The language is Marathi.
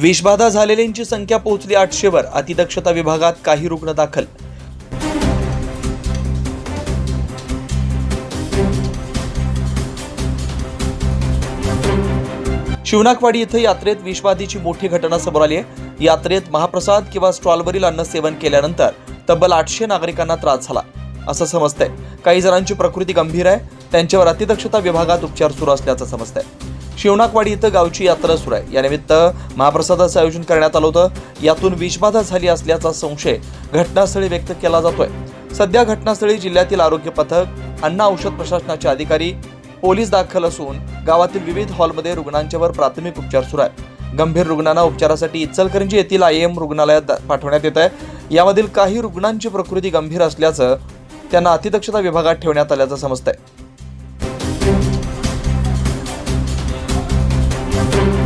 विषबाधा झालेल्यांची संख्या पोहोचली आठशेवर. अतिदक्षता विभागात काही रुग्ण दाखल. शिवनाकवाडी इथं यात्रेत विषबाधेची मोठी घटना समोर आली आहे. यात्रेत महाप्रसाद किंवा स्टॉलवरील अन्न सेवन केल्यानंतर तब्बल आठशे नागरिकांना त्रास झाला. असं समजतंय. काही जणांची प्रकृती गंभीर आहे. त्यांच्यावर अतिदक्षता विभागात उपचार सुरू असल्याचं समजतंय. शिवनाकवाडी इथं गावची यात्रा सुरू आहे. यानिमित्त महाप्रसादाचं आयोजन करण्यात आलं होतं. यातून विषबाधा झाली असल्याचा संशय घटनास्थळी व्यक्त केला जातोय. सध्या घटनास्थळी जिल्ह्यातील आरोग्य पथक अन्न औषध प्रशासनाचे अधिकारी पोलीस दाखल असून गावातील विविध हॉलमध्ये रुग्णांच्यावर प्राथमिक उपचार सुरू आहे गंभीर रुग्णांना उपचारासाठी इचलकरंजी येथील आय एम रुग्णालयात पाठवण्यात येत आहे यामधील काही रुग्णांची प्रकृती गंभीर असल्याचं त्यांना अतिदक्षता विभागात ठेवण्यात आल्याचं समजतंय. Gracias.